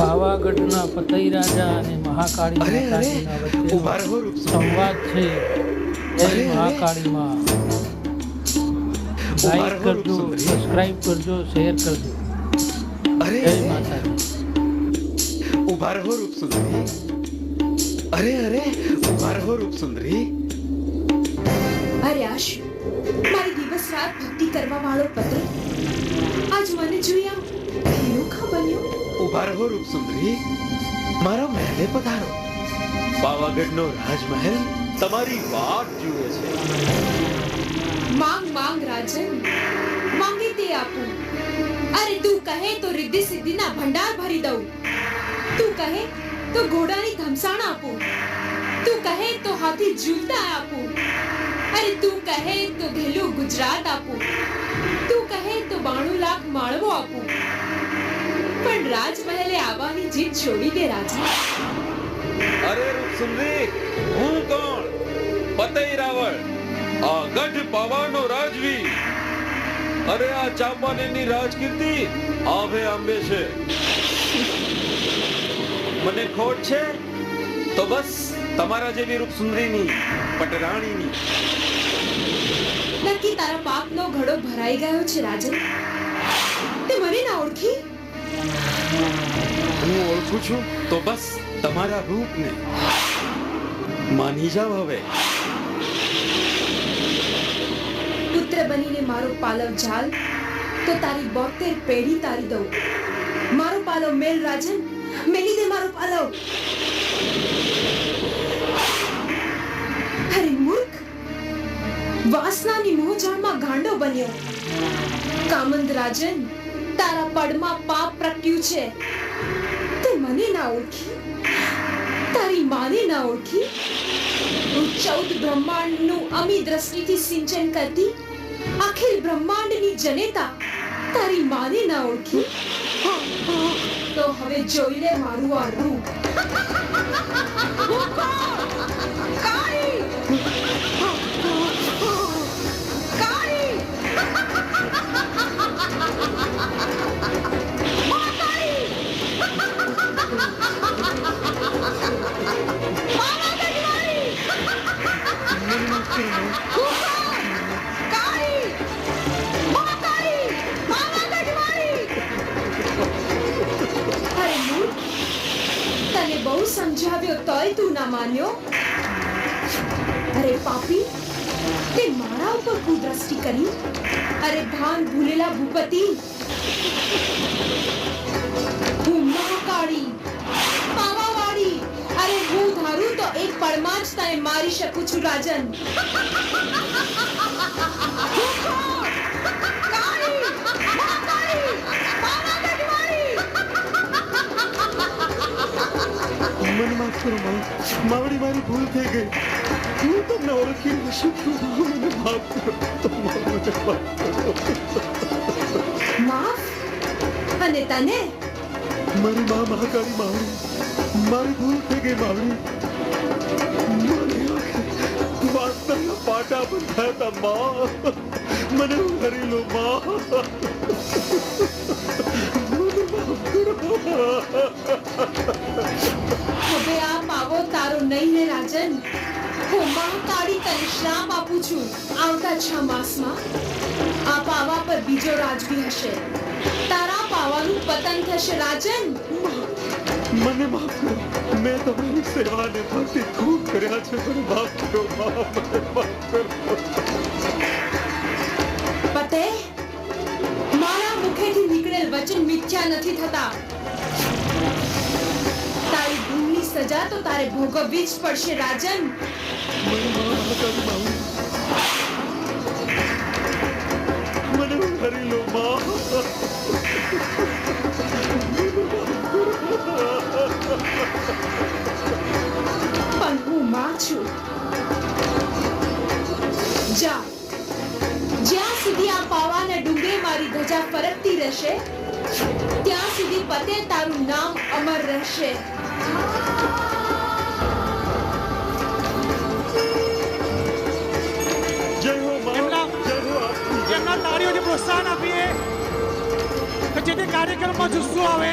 પાવાગઢના પતઈ રાજા અને મહાકાળી માતાજીના રૂપસુંદરી. સંવાદ છે. જય. મહાકાળી માં લાઈક કરજો. સબસ્ક્રાઇબ કરજો શેર કરજો. અરે જય માતાજી. ઊભા રહો રૂપસુંદરી અરે અરે. ઊભા રહો રૂપસુંદરી અરે આશ. રાત ભક્તિ કરવા વાળો પતિ? આજ મને જોયા. અનોખા બન્યો ઊભા રહો રૂપસુંદરી. મારા મહેલે પધારો. પાવાગઢનો રાજમહેલ તમારી વાટ જુએ છે. માંગ માંગ રાજન. માંગે તે આપું. અરે તું કહે તો રિદ્ધિ સિદ્ધિના ભંડાર ભરી દઉં. તું કહે તો ઘોડાની ધમસાણ આપું. તું કહે તો હાથી ઝૂલતા આપું. અરે તું કહે તો ઘેલું ગુજરાત આપું. તું કહે તો બાણું લાખ માળવો આપું. પણ રાજમહેલે આવવાની જીત છોડી દે રાજા. અરે રૂપસુંદરી હું કોણ? પતઈ રાવળ, આ ગઢ પવાનો રાજવી. અરે આ ચાંપાનેરની રાજકીર્તિ આભે આંબે છે. મને ખોટ છે? તો બસ. તમારા જેવી રૂપ સુંદરીની પટરાણીની. નક્કી તારા પાપનો ઘડો ભરાઈ ગયો છે રાજન તે મને ના ઓળખી? હું ઓળખું છું? તો બસ તમારા રૂપને. માની જાવ હવે. પુત્ર બનીને મારો પાલવ ઝાલ તો તારી બોતેર પેઢી તારી દઉં. મારો પાલવ મેલ રાજન મેલી દે મારો પાલવ. વાસનાની મોહજાળમાં ગાંડો બન્યો. કામંદ રાજન તારા પડમાં પાપ પ્રગટ્યું છે. તે મને ના ઓળખી. તારી માને ના ઓળખી. હું ચૌદ બ્રહ્માંડનું અમી દ્રષ્ટિથી સિંચન કરતી. અખિલ બ્રહ્માંડની જનેતા. તારી માને ના ઓળખી. તો હવે જોઈ લે મારું આ રૂપ. તોય તું ના માન્યો? અરે પાપી, તે મારા ઉપર કુદ્રષ્ટિ કરી? અરે ભાન ભૂલેલા ભૂપતિ, હું મહાકાળી, પાવાવાળી. અરે હું ધારું તો એક પળમાં જ તને મારી શકું છું, રાજન. કરો માં માવડી મારી ભૂલ થઈ ગઈ. હું તમને ઓળખી ન શકું મને માફ કરો. મને માફ માફ? અને તને? મારી માં મહાકાળી માવડી. મારી ભૂલ થઈ ગઈ માવડી. મારી વાર્તાના પાટા બંધાયા હતા માં. મને ઉઘારી લો માં. મને માફ કરો. હવે આ પાવો તારો નહીં ને રાજન. હું મહાકાળી તને શ્રાપ આપું છું. આવતા છ માસમાં આ પાવા પર બીજો રાજવી હશે. તારા પાવાનું પતન થશે રાજન. મને માફ કરો. મેં તમારી સેવા ને ભક્તિ ખૂબ કર્યા છે. મને માફ કરો માફ કરો પતે મારા મુખેથી નીકળેલ વચન મિથ્યા નથી થતા. તારી ભૂલની સજા તો તારે ભોગવવી જ પડશે રાજન. પાવાના ડુંગરે મારી ધજા ફરકતી રહેશે. ત્યાં સુધી પતે તારું નામ અમર રહેશે. એમના- તાળીઓથી પ્રોત્સાહન આપીએ. કે જેથી કાર્યક્રમમાં જુસ્સો આવે